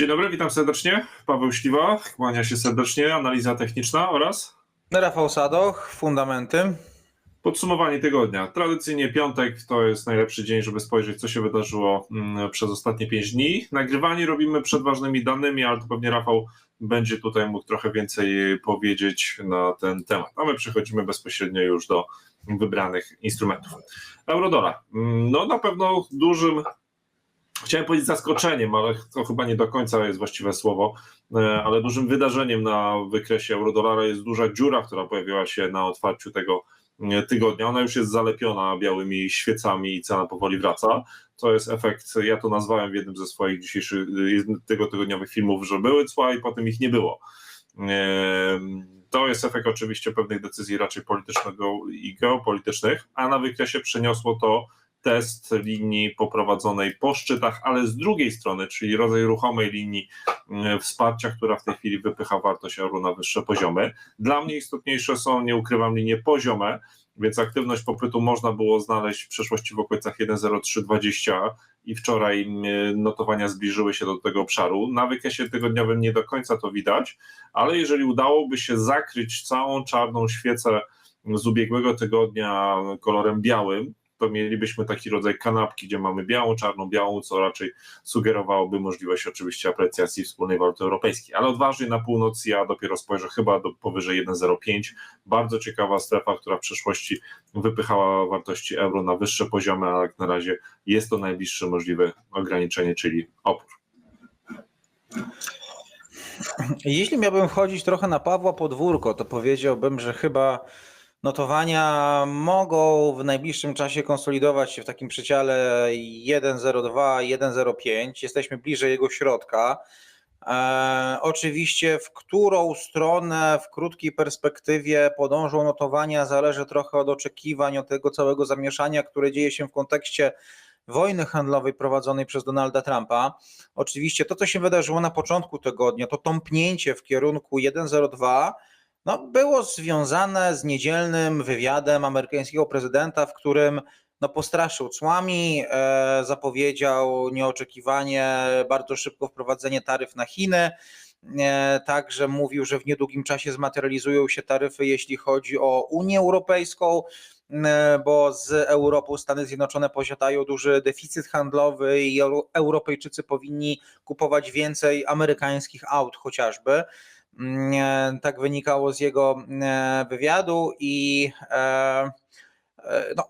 Dzień dobry, witam serdecznie. Paweł Śliwa, kłania się serdecznie. Analiza techniczna oraz Rafał Sadoch, Fundamenty. podsumowanie tygodnia. Tradycyjnie piątek to jest najlepszy dzień, żeby spojrzeć, co się wydarzyło mm, przez ostatnie pięć dni. Nagrywanie robimy przed ważnymi danymi, ale to pewnie Rafał będzie tutaj mógł trochę więcej powiedzieć na ten temat. A my przechodzimy bezpośrednio już do wybranych instrumentów. Eurodolar. Mm, No na pewno dużym chciałem powiedzieć zaskoczeniem, ale to chyba nie do końca jest właściwe słowo, e, ale dużym wydarzeniem na wykresie eurodolara jest duża dziura, która pojawiła się na otwarciu tego e, tygodnia. Ona już jest zalepiona białymi świecami i cena powoli wraca. To jest efekt, ja to nazwałem w jednym ze swoich dzisiejszych, tego tygodniowych filmów, że były cła i potem ich nie było. E, To jest efekt oczywiście pewnych decyzji raczej politycznego i geopolitycznych, a na wykresie przeniosło to test linii poprowadzonej po szczytach, ale z drugiej strony, czyli rodzaj ruchomej linii mm, wsparcia, która w tej chwili wypycha wartość euro na wyższe poziomy. Dla mnie istotniejsze są, nie ukrywam, linie poziome, więc aktywność popytu można było znaleźć w przeszłości w okolicach 1,0320 i wczoraj mm, notowania zbliżyły się do tego obszaru. Na wykresie tygodniowym nie do końca to widać, ale jeżeli udałoby się zakryć całą czarną świecę z ubiegłego tygodnia kolorem białym, to mielibyśmy taki rodzaj kanapki, gdzie mamy białą, czarną, białą, co raczej sugerowałoby możliwość oczywiście aprecjacji wspólnej waluty europejskiej. Ale odważnie na północ ja dopiero spojrzę chyba do powyżej 1,05. Bardzo ciekawa strefa, która w przeszłości wypychała wartości euro na wyższe poziomy, ale jak na razie jest to najbliższe możliwe ograniczenie, czyli opór. Jeśli miałbym wchodzić trochę na Pawła podwórko, to powiedziałbym, że chyba notowania mogą w najbliższym czasie konsolidować się w takim przedziale 1,02, 1,05. Jesteśmy bliżej jego środka. E, oczywiście, w którą stronę w krótkiej perspektywie podążą notowania, zależy trochę od oczekiwań, od tego całego zamieszania, które dzieje się w kontekście wojny handlowej prowadzonej przez Donalda Trumpa. Oczywiście to, co się wydarzyło na początku tygodnia, to tąpnięcie w kierunku 1,02, no, było związane z niedzielnym wywiadem amerykańskiego prezydenta, w którym no, postraszył cłami, e, zapowiedział nieoczekiwanie bardzo szybko wprowadzenie taryf na Chiny. E, także mówił, że w niedługim czasie zmaterializują się taryfy, jeśli chodzi o Unię Europejską, e, bo z Europą Stany Zjednoczone posiadają duży deficyt handlowy i Euro- Europejczycy powinni kupować więcej amerykańskich aut chociażby. Tak wynikało z jego e, wywiadu i e, e, no,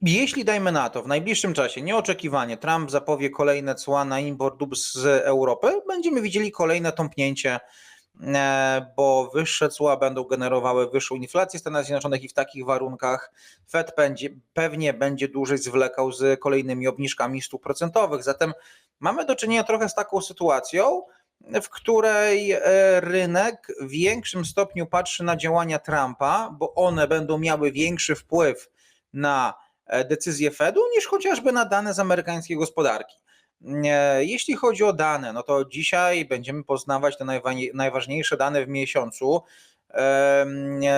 jeśli dajmy na to w najbliższym czasie nieoczekiwanie Trump zapowie kolejne cła na import dóbr z Europy, będziemy widzieli kolejne tąpnięcie, bo wyższe cła będą generowały wyższą inflację w Stanach Zjednoczonych i w takich warunkach Fed będzie, pewnie będzie dłużej zwlekał z kolejnymi obniżkami stóp procentowych. Zatem mamy do czynienia trochę z taką sytuacją, w której e, rynek w większym stopniu patrzy na działania Trumpa, bo one będą miały większy wpływ na e, decyzje Fedu niż chociażby na dane z amerykańskiej gospodarki. E, Jeśli chodzi o dane, no to dzisiaj będziemy poznawać te najwa- najważniejsze dane w miesiącu.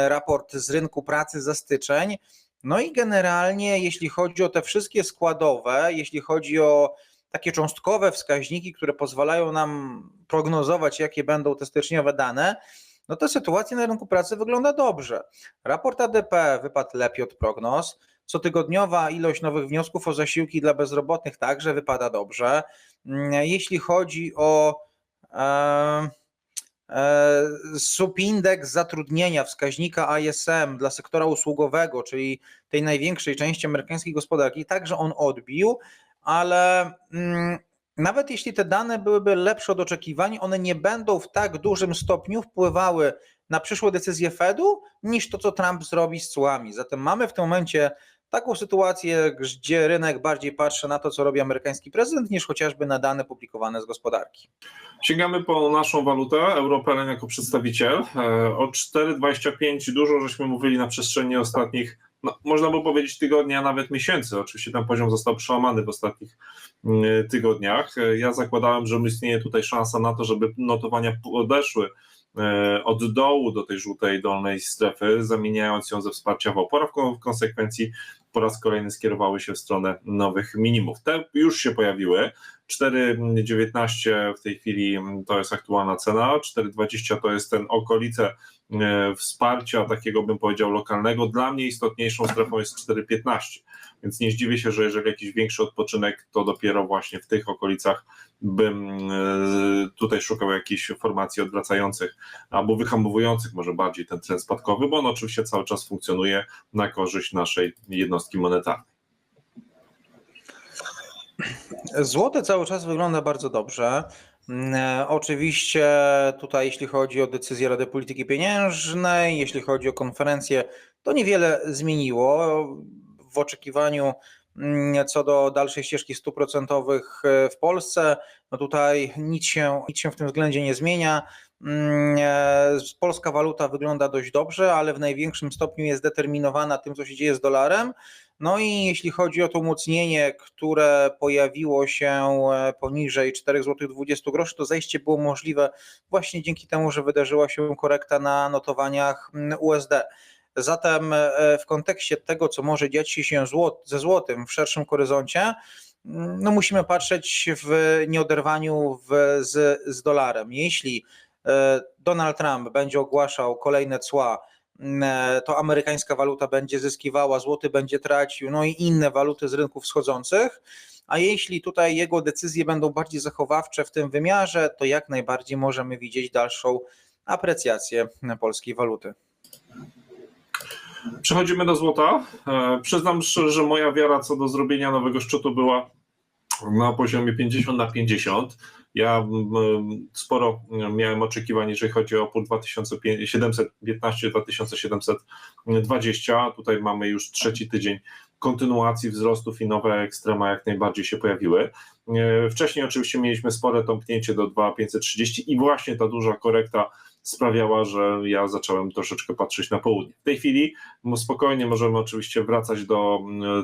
Raport z rynku pracy za styczeń. No i generalnie, jeśli chodzi o te wszystkie składowe, jeśli chodzi o takie cząstkowe wskaźniki, które pozwalają nam prognozować, jakie będą te styczniowe dane, no to sytuacja na rynku pracy wygląda dobrze. Raport ADP wypadł lepiej od prognoz. Cotygodniowa ilość nowych wniosków o zasiłki dla bezrobotnych także wypada dobrze. Mm, Jeśli chodzi o e, e, subindeks zatrudnienia wskaźnika ISM dla sektora usługowego, czyli tej największej części amerykańskiej gospodarki, także on odbił, ale mm, nawet jeśli te dane byłyby lepsze od oczekiwań, one nie będą w tak dużym stopniu wpływały na przyszłe decyzje Fedu, niż to, co Trump zrobi z cłami. Zatem mamy w tym momencie taką sytuację, gdzie rynek bardziej patrzy na to, co robi amerykański prezydent, niż chociażby na dane publikowane z gospodarki. Sięgamy po naszą walutę, Europelen jako przedstawiciel. E, O 4,25 dużo żeśmy mówili na przestrzeni ostatnich, no, można by powiedzieć tygodni, a nawet miesięcy. Oczywiście ten poziom został przełamany w ostatnich mm, tygodniach. Ja zakładałem, że istnieje tutaj szansa na to, żeby notowania podeszły e, od dołu do tej żółtej dolnej strefy, zamieniając ją ze wsparcia w opór, a w kon- w konsekwencji po raz kolejny skierowały się w stronę nowych minimów. Te już się pojawiły. 4,19 w tej chwili mm, to jest aktualna cena, 4,20 to jest ten okolice wsparcia takiego bym powiedział lokalnego. Dla mnie istotniejszą strefą jest 4,15, więc nie zdziwię się, że jeżeli jakiś większy odpoczynek, to dopiero właśnie w tych okolicach bym e, tutaj szukał jakichś formacji odwracających albo wyhamowujących może bardziej ten trend spadkowy, bo on oczywiście cały czas funkcjonuje na korzyść naszej jednostki monetarnej. Złote cały czas wygląda bardzo dobrze. Mm, e, Oczywiście tutaj, jeśli chodzi o decyzję Rady Polityki Pieniężnej, jeśli chodzi o konferencję, to niewiele zmieniło w oczekiwaniu mm, co do dalszej ścieżki stóp procentowych e, w Polsce. No tutaj nic się, nic się w tym względzie nie zmienia. Mm, e, Polska waluta wygląda dość dobrze, ale w największym stopniu jest determinowana tym, co się dzieje z dolarem. No i jeśli chodzi o to umocnienie, które pojawiło się e, poniżej 4,20 zł, to zejście było możliwe właśnie dzięki temu, że wydarzyła się korekta na notowaniach mm, USD. Zatem e, w kontekście tego, co może dziać się ze złotym w szerszym horyzoncie, mm, no musimy patrzeć w nieoderwaniu w, z, z dolarem. Jeśli Donald Trump będzie ogłaszał kolejne cła, mm, to amerykańska waluta będzie zyskiwała, złoty będzie tracił, no i inne waluty z rynków wschodzących. A jeśli tutaj jego decyzje będą bardziej zachowawcze w tym wymiarze, to jak najbardziej możemy widzieć dalszą aprecjację polskiej waluty. Przechodzimy do złota. E, przyznam szczerze, że moja wiara co do zrobienia nowego szczytu była na poziomie 50 na 50. Ja sporo miałem oczekiwań, jeżeli chodzi o opór 2715-2720. Tutaj mamy już trzeci tydzień kontynuacji wzrostów i nowe ekstrema jak najbardziej się pojawiły. E, Wcześniej oczywiście mieliśmy spore tąpnięcie do 2530 i właśnie ta duża korekta sprawiała, że ja zacząłem troszeczkę patrzeć na południe. W tej chwili spokojnie możemy oczywiście wracać do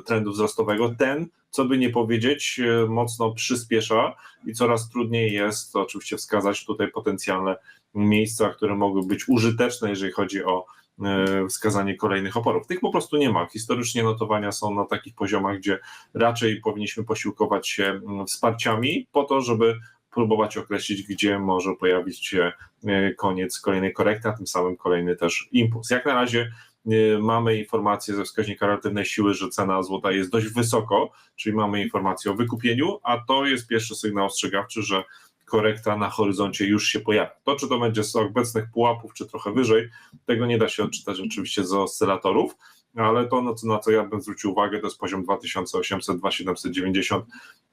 trendu wzrostowego. Ten, co by nie powiedzieć, e, mocno przyspiesza i coraz trudniej jest oczywiście wskazać tutaj potencjalne miejsca, które mogły być użyteczne, jeżeli chodzi o e, wskazanie kolejnych oporów. Tych po prostu nie ma. Historycznie notowania są na takich poziomach, gdzie raczej powinniśmy posiłkować się wsparciami po to, żeby próbować określić, gdzie może pojawić się e, koniec kolejnej korekty, a tym samym kolejny też impuls. Jak na razie e, mamy informację ze wskaźnika relatywnej siły, że cena złota jest dość wysoko, czyli mamy informację o wykupieniu, a to jest pierwszy sygnał ostrzegawczy, że korekta na horyzoncie już się pojawia. To, czy to będzie z obecnych pułapów, czy trochę wyżej, tego nie da się odczytać oczywiście z oscylatorów, ale to, na co, na co ja bym zwrócił uwagę, to jest poziom 2800-2790,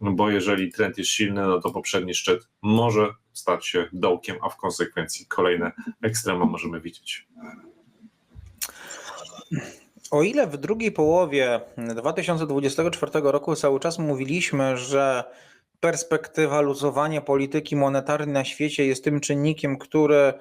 bo jeżeli trend jest silny, no to poprzedni szczyt może stać się dołkiem, a w konsekwencji kolejne ekstrema możemy widzieć. O ile w drugiej połowie 2024 roku cały czas mówiliśmy, że perspektywa luzowania polityki monetarnej na świecie jest tym czynnikiem, który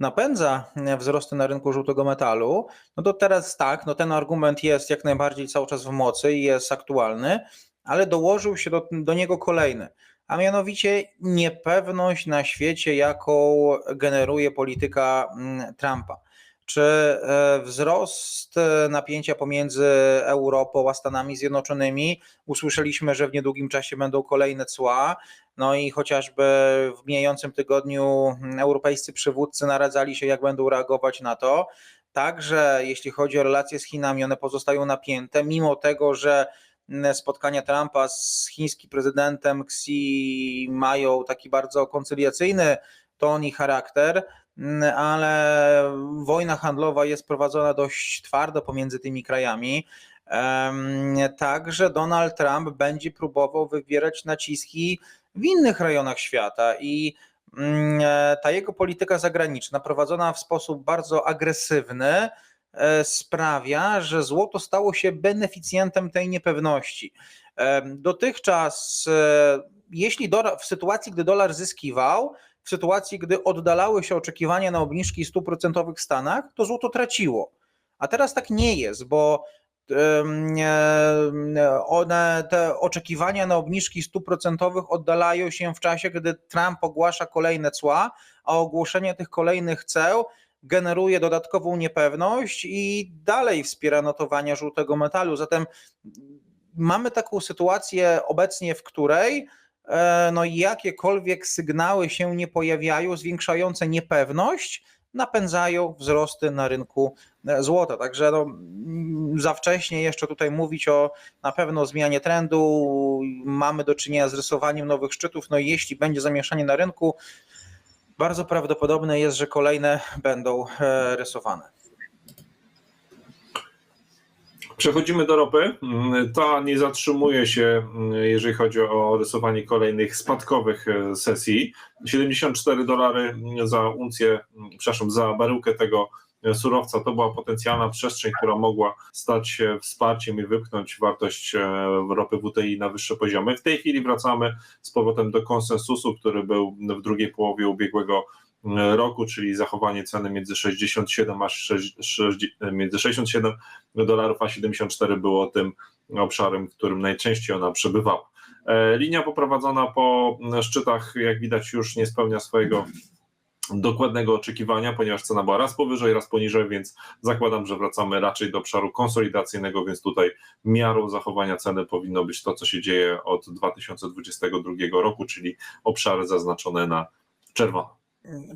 napędza wzrosty na rynku żółtego metalu, no to teraz tak, no ten argument jest jak najbardziej cały czas w mocy i jest aktualny, ale dołożył się do, do niego kolejny, a mianowicie niepewność na świecie, jaką generuje polityka mm, Trumpa. Czy e, wzrost e, napięcia pomiędzy Europą a Stanami Zjednoczonymi? Usłyszeliśmy, że w niedługim czasie będą kolejne cła. No i chociażby w mijającym tygodniu europejscy przywódcy naradzali się, jak będą reagować na to. Także jeśli chodzi o relacje z Chinami, one pozostają napięte, mimo tego, że spotkania Trumpa z chińskim prezydentem Xi mają taki bardzo koncyliacyjny ton i charakter, ale wojna handlowa jest prowadzona dość twardo pomiędzy tymi krajami. Także Donald Trump będzie próbował wywierać naciski w innych rejonach świata i ta jego polityka zagraniczna, prowadzona w sposób bardzo agresywny, sprawia, że złoto stało się beneficjentem tej niepewności. Dotychczas, jeśli w sytuacji, gdy dolar zyskiwał, sytuacji, gdy oddalały się oczekiwania na obniżki stóp procentowych w Stanach, to złoto traciło. A teraz tak nie jest, bo one, te oczekiwania na obniżki stóp procentowych oddalają się w czasie, kiedy Trump ogłasza kolejne cła, a ogłoszenie tych kolejnych ceł generuje dodatkową niepewność i dalej wspiera notowania żółtego metalu. Zatem mamy taką sytuację obecnie, w której no, jakiekolwiek sygnały się nie pojawiają, zwiększające niepewność, napędzają wzrosty na rynku e, złota. Także no, mm, za wcześnie jeszcze tutaj mówić o na pewno zmianie trendu. Mamy do czynienia z rysowaniem nowych szczytów. No jeśli będzie zamieszanie na rynku, bardzo prawdopodobne jest, że kolejne będą e, rysowane. Przechodzimy do ropy. Ta nie zatrzymuje się, jeżeli chodzi o rysowanie kolejnych spadkowych e, sesji. 74 dolary za uncję, przepraszam, za baryłkę tego e, surowca to była potencjalna przestrzeń, która mogła stać się wsparciem i wypchnąć wartość e, ropy WTI na wyższe poziomy. W tej chwili wracamy z powrotem do konsensusu, który był w drugiej połowie ubiegłego roku, czyli zachowanie ceny między 67 aż 6, między 67 dolarów a 74 było tym obszarem, w którym najczęściej ona przebywała. E, Linia poprowadzona po szczytach, jak widać, już nie spełnia swojego dokładnego oczekiwania, ponieważ cena była raz powyżej, raz poniżej, więc zakładam, że wracamy raczej do obszaru konsolidacyjnego, więc tutaj miarą zachowania ceny powinno być to, co się dzieje od 2022 roku, czyli obszary zaznaczone na czerwono.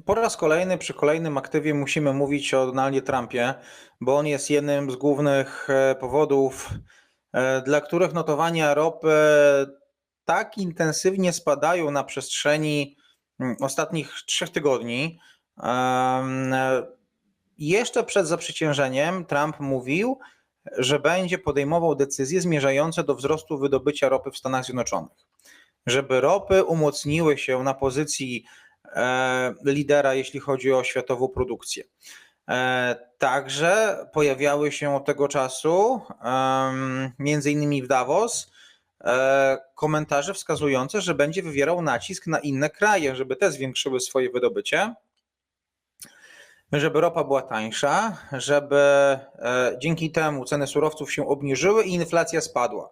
Po raz kolejny przy kolejnym aktywie musimy mówić o Donaldzie Trumpie, bo on jest jednym z głównych e, powodów, e, dla których notowania ropy tak intensywnie spadają na przestrzeni mm, ostatnich trzech tygodni. E, Jeszcze przed zaprzeciężeniem Trump mówił, że będzie podejmował decyzje zmierzające do wzrostu wydobycia ropy w Stanach Zjednoczonych. Żeby ropy umocniły się na pozycji e, lidera, jeśli chodzi o światową produkcję. E, Także pojawiały się od tego czasu, między innymi w Davos, e, komentarze wskazujące, że będzie wywierał nacisk na inne kraje, żeby te zwiększyły swoje wydobycie, żeby ropa była tańsza, żeby e, dzięki temu ceny surowców się obniżyły i inflacja spadła.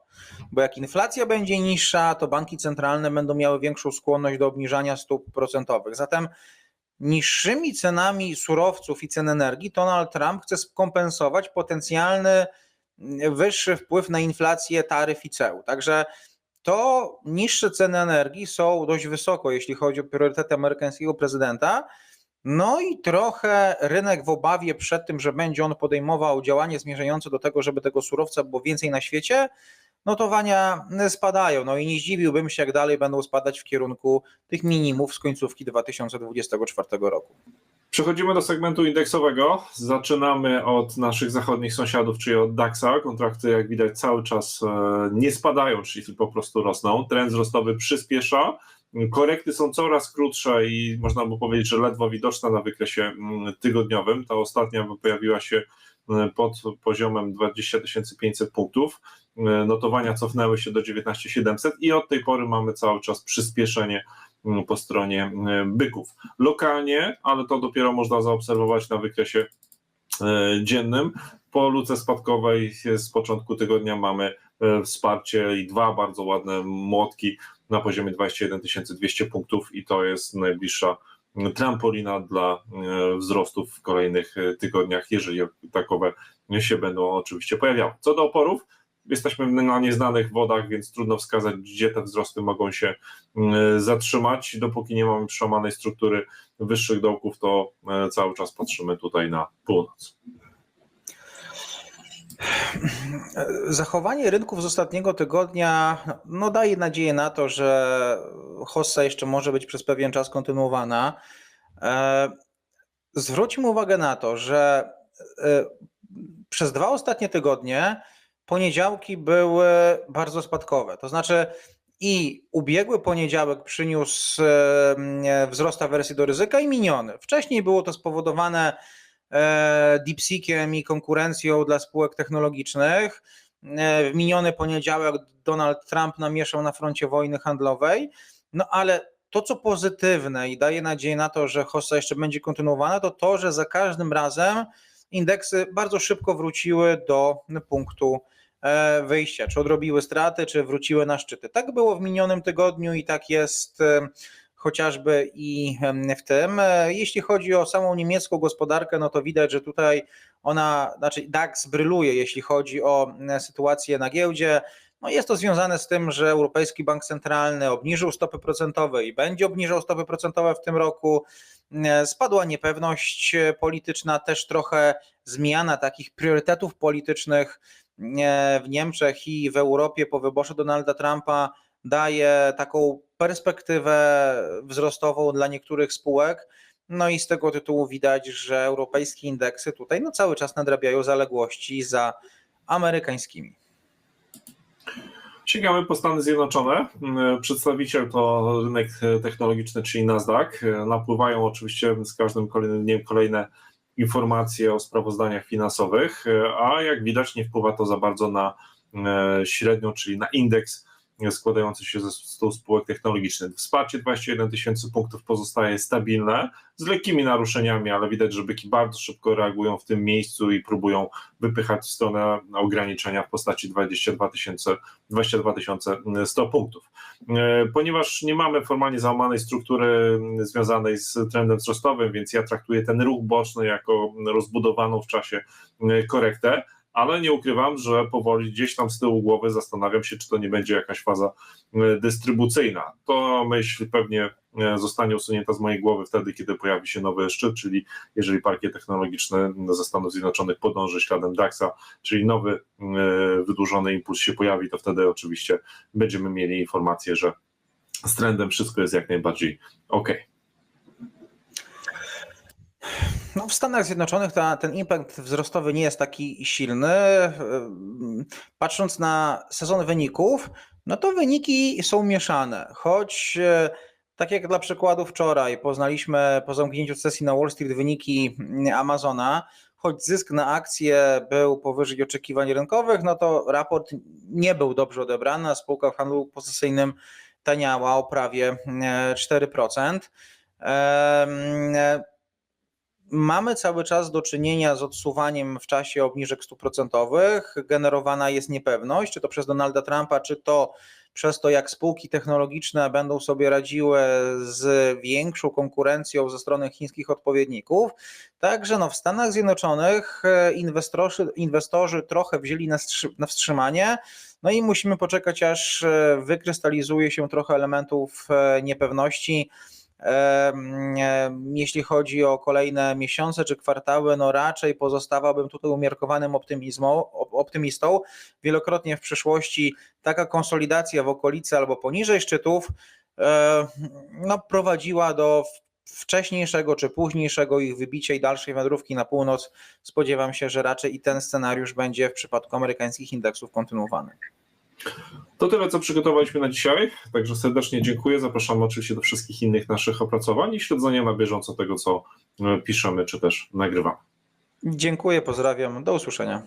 Bo jak inflacja będzie niższa, to banki centralne będą miały większą skłonność do obniżania stóp procentowych. Zatem niższymi cenami surowców i cen energii Donald Trump chce skompensować potencjalny wyższy wpływ na inflację taryf i ceł. Także to niższe ceny energii są dość wysoko, jeśli chodzi o priorytety amerykańskiego prezydenta. No i trochę rynek w obawie przed tym, że będzie on podejmował działanie zmierzające do tego, żeby tego surowca było więcej na świecie, notowania spadają. No i nie zdziwiłbym się, jak dalej będą spadać w kierunku tych minimów z końcówki 2024 roku. Przechodzimy do segmentu indeksowego. Zaczynamy od naszych zachodnich sąsiadów, czyli od DAX-a. Kontrakty, jak widać, cały czas e, nie spadają, czyli po prostu rosną. Trend wzrostowy przyspiesza. Korekty są coraz krótsze i można by powiedzieć, że ledwo widoczne na wykresie mm, tygodniowym. Ta ostatnia pojawiła się e, pod poziomem 20 500 punktów. E, Notowania cofnęły się do 19 700 i od tej pory mamy cały czas przyspieszenie mm, po stronie byków. Lokalnie, ale to dopiero można zaobserwować na wykresie e, dziennym. Po luce spadkowej z początku tygodnia mamy e, wsparcie i dwa bardzo ładne młotki na poziomie 21 200 punktów i to jest najbliższa trampolina dla e, wzrostów w kolejnych e, tygodniach, jeżeli takowe się będą oczywiście pojawiały. Co do oporów, jesteśmy na nieznanych wodach, więc trudno wskazać, gdzie te wzrosty mogą się zatrzymać. Dopóki nie mamy przełamanej struktury wyższych dołków, to e, cały czas patrzymy tutaj na północ. Zachowanie rynków z ostatniego tygodnia no, daje nadzieję na to, że hossa jeszcze może być przez pewien czas kontynuowana. E, Zwróćmy uwagę na to, że e, przez dwa ostatnie tygodnie poniedziałki były bardzo spadkowe. To znaczy i ubiegły poniedziałek przyniósł e, wzrost awersji do ryzyka i miniony. Wcześniej było to spowodowane DeepSeekiem i konkurencją dla spółek technologicznych. E, W miniony poniedziałek Donald Trump namieszał na froncie wojny handlowej, no ale to, co pozytywne i daje nadzieję na to, że hossa jeszcze będzie kontynuowana, to to, że za każdym razem indeksy bardzo szybko wróciły do punktu e, wyjścia, czy odrobiły straty, czy wróciły na szczyty. Tak było w minionym tygodniu i tak jest e, chociażby i w tym. E, Jeśli chodzi o samą niemiecką gospodarkę, no to widać, że tutaj ona, znaczy DAX bryluje, jeśli chodzi o sytuację na giełdzie. No jest to związane z tym, że Europejski Bank Centralny obniżył stopy procentowe i będzie obniżał stopy procentowe w tym roku. E, Spadła niepewność e, polityczna, też trochę zmiana takich priorytetów politycznych w Niemczech i w Europie po wyborze Donalda Trumpa daje taką perspektywę wzrostową dla niektórych spółek. No i z tego tytułu widać, że europejskie indeksy tutaj no cały czas nadrabiają zaległości za amerykańskimi. Sięgamy po Stany Zjednoczone. Przedstawiciel to rynek technologiczny, czyli Nasdaq. Napływają oczywiście z każdym kolejnym dniem kolejne informacje o sprawozdaniach finansowych, a jak widać nie wpływa to za bardzo na średnią, czyli na indeks składający się ze 100 spółek technologicznych. Wsparcie 21 tysięcy punktów pozostaje stabilne, z lekkimi naruszeniami, ale widać, że byki bardzo szybko reagują w tym miejscu i próbują wypychać w stronę ograniczenia w postaci 22 tysiące 22 100 punktów. E, Ponieważ nie mamy formalnie załamanej struktury związanej z trendem wzrostowym, więc ja traktuję ten ruch boczny jako rozbudowaną w czasie e, korektę, ale nie ukrywam, że powoli gdzieś tam z tyłu głowy zastanawiam się, czy to nie będzie jakaś faza e, dystrybucyjna. To myśl pewnie e, zostanie usunięta z mojej głowy wtedy, kiedy pojawi się nowy szczyt, czyli jeżeli parkiet technologiczny ze Stanów Zjednoczonych podąży śladem DAX-a, czyli nowy e, wydłużony impuls się pojawi, to wtedy oczywiście będziemy mieli informację, że z trendem wszystko jest jak najbardziej ok. No, w Stanach Zjednoczonych ta, ten impact wzrostowy nie jest taki silny. Patrząc na sezon wyników, no to wyniki są mieszane. Choć e, tak jak dla przykładu wczoraj poznaliśmy po zamknięciu sesji na Wall Street wyniki Amazona, choć zysk na akcję był powyżej oczekiwań rynkowych, no to raport nie był dobrze odebrany, spółka w handlu pozycyjnym taniała o prawie e, 4%. Mamy cały czas do czynienia z odsuwaniem w czasie obniżek stóp procentowych. Generowana jest niepewność, czy to przez Donalda Trumpa, czy to przez to, jak spółki technologiczne będą sobie radziły z większą konkurencją ze strony chińskich odpowiedników. Także no, w Stanach Zjednoczonych e, inwestorzy, inwestorzy trochę wzięli na, na wstrzymanie. No i musimy poczekać, aż e, wykrystalizuje się trochę elementów e, niepewności. Jeśli chodzi o kolejne miesiące czy kwartały, no raczej pozostawałbym tutaj umiarkowanym optymistą. Wielokrotnie w przyszłości taka konsolidacja w okolicy albo poniżej szczytów no, prowadziła do wcześniejszego czy późniejszego ich wybicia i dalszej wędrówki na północ. Spodziewam się, że raczej i ten scenariusz będzie w przypadku amerykańskich indeksów kontynuowany. To tyle, co przygotowaliśmy na dzisiaj. Także serdecznie dziękuję. Zapraszamy oczywiście do wszystkich innych naszych opracowań i śledzenia na bieżąco tego, co e, piszemy czy też nagrywamy. Dziękuję, pozdrawiam, do usłyszenia.